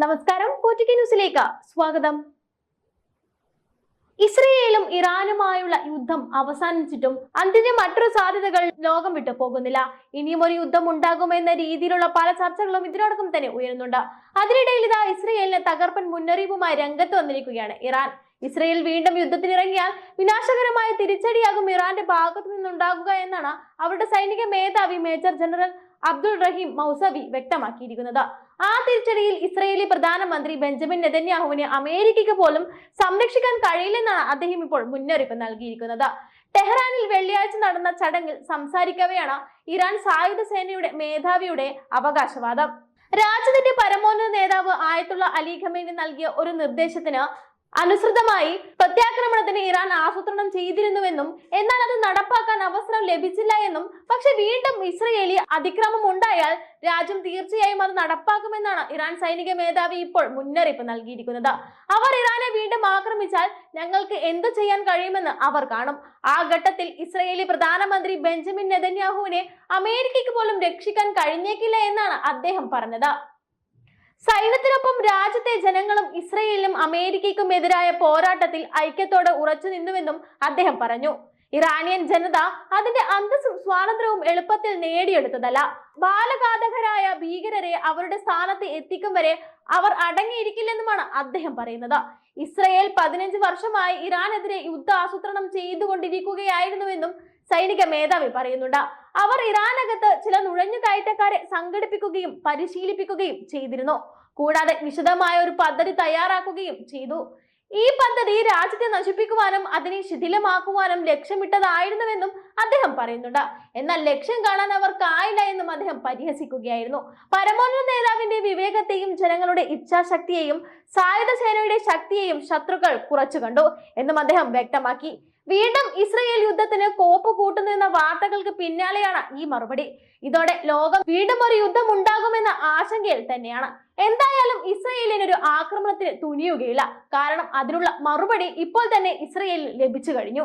നമസ്കാരം കോറ്റിക്ക ന്യൂസിലേക്ക് സ്വാഗതം. ഇസ്രയേലും ഇറാനുമായുള്ള യുദ്ധം അവസാനിച്ചിട്ടും അതിന്റെ മറ്റൊരു സാധ്യതകൾ ലോകം വിട്ടു പോകുന്നില്ല. ഇനിയും ഒരു യുദ്ധം ഉണ്ടാകുമെന്ന രീതിയിലുള്ള പല ചർച്ചകളും ഇതിനോടൊപ്പം തന്നെ ഉയരുന്നുണ്ട്. അതിനിടയിൽ ഇതാ ഇസ്രയേലിന് തകർപ്പൻ മുന്നറിയിപ്പുമായി രംഗത്ത് വന്നിരിക്കുകയാണ് ഇറാൻ. ഇസ്രയേൽ വീണ്ടും യുദ്ധത്തിനിറങ്ങിയാൽ വിനാശകരമായ തിരിച്ചടിയാകും ഇറാന്റെ ഭാഗത്തു നിന്നുണ്ടാകുക എന്നാണ് അവരുടെ സൈനിക മേധാവി major general Abdul Rahim Mousavi വ്യക്തമാക്കിയിരിക്കുന്നത്. ആ തിരിച്ചടിയിൽ ഇസ്രയേലി പ്രധാനമന്ത്രി ബെഞ്ചമിൻ നെതന്യാഹുവിനെ അമേരിക്കയ്ക്ക് പോലും സംരക്ഷിക്കാൻ കഴിയില്ലെന്നാണ് അദ്ദേഹം ഇപ്പോൾ മുന്നറിയിപ്പ് നൽകിയിരിക്കുന്നത്. ടെഹ്റാനിൽ വെള്ളിയാഴ്ച നടന്ന ചടങ്ങിൽ സംസാരിക്കവെയാണ് ഇറാൻ സായുധ സേനയുടെ മേധാവിയുടെ അവകാശവാദം. രാജ്യത്തിന്റെ പരമോന്നത നേതാവ് ആയത്തുള്ള അലി ഖമേനി നൽകിയ ഒരു നിർദ്ദേശത്തിന് അനുസൃതമായി പ്രത്യാക്രമണത്തിന് ഇറാൻ ആസൂത്രണം ചെയ്തിരുന്നുവെന്നും എന്നാൽ അത് നടപ്പാക്കാൻ അവസരം ലഭിച്ചില്ല എന്നും പക്ഷെ വീണ്ടും ഇസ്രയേലി അതിക്രമം ഉണ്ടായാൽ രാജ്യം തീർച്ചയായും അത് നടപ്പാക്കുമെന്നാണ് ഇറാൻ സൈനിക മേധാവി ഇപ്പോൾ മുന്നറിയിപ്പ് നൽകിയിരിക്കുന്നത്. അവർ ഇറാനെ വീണ്ടും ആക്രമിച്ചാൽ ഞങ്ങൾക്ക് എന്തു ചെയ്യാൻ കഴിയുമെന്ന് അവർ കാണും. ആ ഘട്ടത്തിൽ ഇസ്രയേലി പ്രധാനമന്ത്രി ബെഞ്ചമിൻ നെതന്യാഹുവിനെ അമേരിക്കയ്ക്ക് പോലും രക്ഷിക്കാൻ കഴിഞ്ഞേക്കില്ല എന്നാണ് അദ്ദേഹം പറഞ്ഞത്. സൈന്യത്തിനൊപ്പം രാജ്യത്തെ ജനങ്ങളും ഇസ്രയേലിനും അമേരിക്കയ്ക്കും എതിരായ പോരാട്ടത്തിൽ ഐക്യത്തോടെ ഉറച്ചു നിന്നുവെന്നും അദ്ദേഹം പറഞ്ഞു. ഇറാനിയൻ ജനത അതിന്റെ അന്തസ്സും സ്വാതന്ത്ര്യവും എളുപ്പത്തിൽ നേടിയെടുത്തതല്ല. ബാലഘാതകരായ ഭീകരരെ അവരുടെ സ്ഥാനത്ത് എത്തിക്കും വരെ അവർ അടങ്ങിയിരിക്കില്ലെന്നുമാണ് അദ്ദേഹം പറയുന്നത്. ഇസ്രയേൽ പതിനഞ്ച് വർഷമായി ഇറാനെതിരെ യുദ്ധ ആസൂത്രണം ചെയ്തുകൊണ്ടിരിക്കുകയായിരുന്നുവെന്നും സൈനിക മേധാവി പറയുന്നുണ്ട്. അവർ ഇറാനകത്ത് ചില നുഴഞ്ഞുകയറ്റക്കാരെ സംഘടിപ്പിക്കുകയും പരിശീലിപ്പിക്കുകയും ചെയ്തിരുന്നു. കൂടാതെ വിശദമായ ഒരു പദ്ധതി തയ്യാറാക്കുകയും ചെയ്തു. ഈ പദ്ധതി രാജ്യത്തെ നശിപ്പിക്കുവാനും അതിനെ ശിഥിലമാക്കുവാനും ലക്ഷ്യമിട്ടതായിരുന്നുവെന്നും അദ്ദേഹം പറയുന്നുണ്ട്. എന്നാൽ ലക്ഷ്യം കാണാൻ അവർക്കായില്ല എന്നും അദ്ദേഹം പരിഹസിക്കുകയായിരുന്നു. പരമോന്നത നേതാവിന്റെ വിവേകത്തെയും ജനങ്ങളുടെ ഇച്ഛാശക്തിയെയും സായുധ സേനയുടെ ശക്തിയെയും ശത്രുക്കൾ കുറച്ചു കണ്ടു എന്നും അദ്ദേഹം വ്യക്തമാക്കി. വീണ്ടും ഇസ്രയേൽ യുദ്ധത്തിന് കോപ്പ് കൂട്ടുന്നു എന്ന വാർത്തകൾക്ക് പിന്നാലെയാണ് ഈ മറുപടി. ഇതോടെ ലോകം വീണ്ടും ഒരു യുദ്ധം ഉണ്ടാകുമെന്ന ആശങ്കയിൽ തന്നെയാണ്. എന്തായാലും ഇസ്രയേലിന് ഒരു ആക്രമണത്തിന് തുനിയുകയില്ല. കാരണം അതിനുള്ള മറുപടി ഇപ്പോൾ തന്നെ ഇസ്രയേലിൽ ലഭിച്ചു കഴിഞ്ഞു.